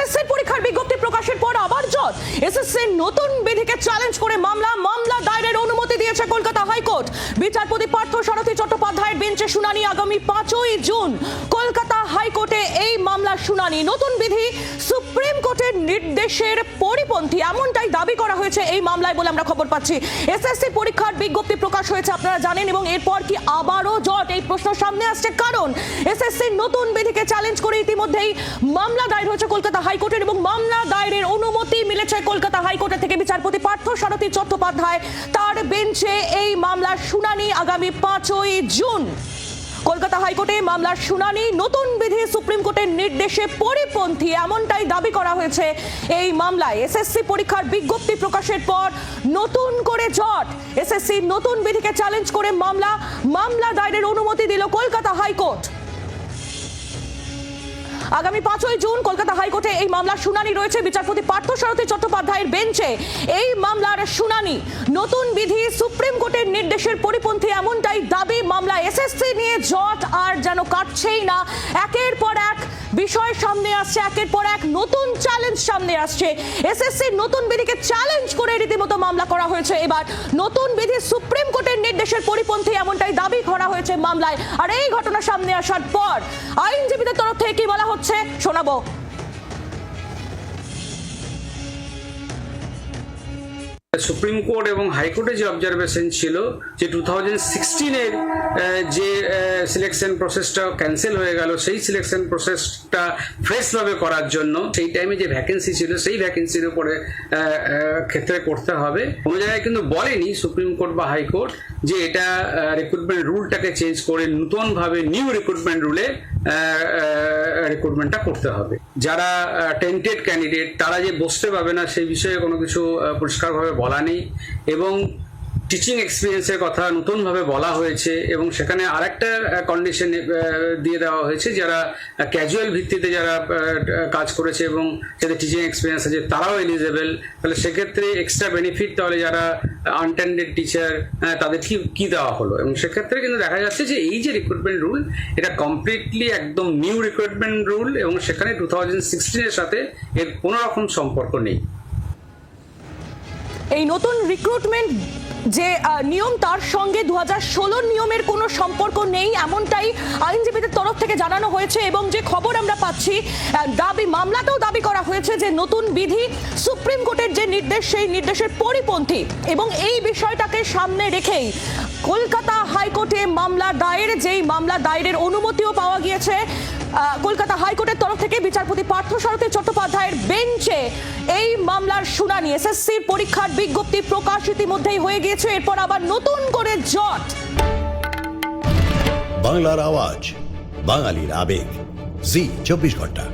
SSC পরীক্ষার বিজ্ঞপ্তি প্রকাশের পর আবার জট এসএসসি নতুন বিধিকে চ্যালেঞ্জ করে মামলা মামলা দায়েরের অনুমতি দিয়েছে কলকাতা হাইকোর্ট। বিচারপতি পার্থ সারথী চট্টোপাধ্যায়ের বেঞ্চে শুনানি আগামী পাঁচই জুন। কলকাতা শুনানি। নতুন বিধি সুপ্রিম কোর্টের নির্দেশের পরিপন্থী। এমনটাই দাবি করা হয়েছে এই মামলায় বলে আমরা খবর পাচ্ছি। এসএসসি পরীক্ষার বিজ্ঞপ্তি প্রকাশ হয়েছে, আপনারা জানেন, এবং এরপর কি আবারও জট? এই প্রশ্ন সামনে আসছে কারণ, এসএসসি নতুন বিধিকে চ্যালেঞ্জ করে ইতিমধ্যেই মামলা দায়ের হয়েছে কলকাতা হাইকোর্টের, এবং মামলা দায়েরের অনুমতি মিলেছে কলকাতা হাইকোর্টের থেকে বিচারপতি পার্থ সারথী চট্টোপাধ্যায়। তার বেঞ্চে এই মামলার শুনানি আগামী পাঁচই জুন। কলকাতা হাইকোর্টে মামলার শুনানি, নতুন বিধি সুপ্রিম কোর্টের নির্দেশে পরিপন্থী এমনটাই দাবি করা হয়েছে এই মামলায়। এসএসসি পরীক্ষার বিজ্ঞপ্তি প্রকাশের পর নতুন করে জট। এসএসসি নতুন বিধিকে চ্যালেঞ্জ করে মামলা। মামলা দায়েরের অনুমতি দিল কলকাতা হাইকোর্ট। আগামী পাঁচই জুন কলকাতা হাইকোর্টে এই মামলার শুনানি রয়েছে। বিচারপতি পার্থ সারথী চট্টোপাধ্যায়ের বেঞ্চে এই মামলার শুনানি। নতুন বিধি সুপ্রিম কোর্টের নির্দেশের পরিপন্থী এমনটাই দাবি। মামলা এসএসসি নিয়ে জট, আর যেন কাটছেই না। একের পর এক বিষয় সামনে আসছে, একের পর এক নতুন চ্যালেঞ্জ সামনে আসছে। এসএসসি নতুন বিধিকে চ্যালেঞ্জ করে রীতিমতো মামলা করা হয়েছে। এবার নতুন বিধি সুপ্রিম কোর্টের নির্দেশের পরিপন্থী এমনটাই দাবি করা হয়েছে মামলায়। আর এই ঘটনা সামনে আসার পর আইনজীবীদের তরফ থেকে কি বলা হচ্ছে, শোনাবো। সুপ্রিম কোর্ট এবং হাইকোর্টে যে অবজারভেশন ছিল যে টু থাউজেন্ড সিক্সটিনের যে সিলেকশন প্রসেসটা ক্যান্সেল হয়ে গেল, সেই সিলেকশন প্রসেসটা ফ্রেশভাবে করার জন্য সেই টাইমে যে ভ্যাকেন্সি ছিল, সেই ভ্যাকেন্সির উপরে ক্ষেত্রে করতে হবে। কোনো জায়গায় কিন্তু বলেনি সুপ্রিম কোর্ট বা হাইকোর্ট যে এটা রিক্রুটমেন্ট রুলটাকে চেঞ্জ করে নতুনভাবে নিউ রিক্রুটমেন্ট রুলে রিক্রুটমেন্টটা করতে হবে। যারা টেন্টেড ক্যান্ডিডেট তারা যে বসতে পাবে না, সেই বিষয়ে কোনো কিছু পরিষ্কারভাবে বলা নেই। এবং টিচিং এক্সপিরিয়েন্সের কথা নতুনভাবে বলা হয়েছে এবং সেখানে আরেকটা কন্ডিশন দিয়ে দেওয়া হয়েছে যারা ক্যাজুয়াল ভিত্তিতে যারা কাজ করেছে এবং যাদের টিচিং এক্সপিরিয়েন্স আছে তারাও এলিজেবল তাহলে সেক্ষেত্রে এক্সট্রা বেনিফিট তাহলে যারা আনটেন্ডেড টিচার তাদের কি কি দেওয়া হলো? এবং সেক্ষেত্রে কিন্তু দেখা যাচ্ছে যে এই যে রিক্রুটমেন্ট রুল এটা কমপ্লিটলি একদম নিউ রিক্রুটমেন্ট রুল এবং সেখানে টু থাউজেন্ড সিক্সটিনের সাথে এর কোনো রকম সম্পর্ক নেই। এই নতুন রিক্রুটমেন্ট যে নিয়ম তার সঙ্গে দু হাজার নিয়মের কোনো সম্পর্ক নেই, এমনটাই আইনজীবীদের তরফ থেকে জানানো হয়েছে এবং যে খবর আমরা পাচ্ছি দাবি, মামলাতেও দাবি করা হয়েছে যে নতুন বিধি সুপ্রিম কোর্টের যে নির্দেশ, সেই নির্দেশের পরিপন্থী এবং এই বিষয়টাকে সামনে রেখেই কলকাতা হাইকোর্টে মামলা দায়ের, যেই মামলা দায়েরের অনুমতিও পাওয়া গিয়েছে। কলকাতা হাইকোর্টের তরফ থেকে বিচারপতি পার্থ সারথী চট্টোপাধ্যায়ের বেঞ্চে এই মামলার শুনানি। এসএসসির পরীক্ষার বিজ্ঞপ্তি প্রকাশ ইতিমধ্যেই হয়ে গিয়েছে। এরপর আবার নতুন করে জট। বাংলার আওয়াজ, বাঙালির আবেগ। জি, চব্বিশ ঘণ্টা।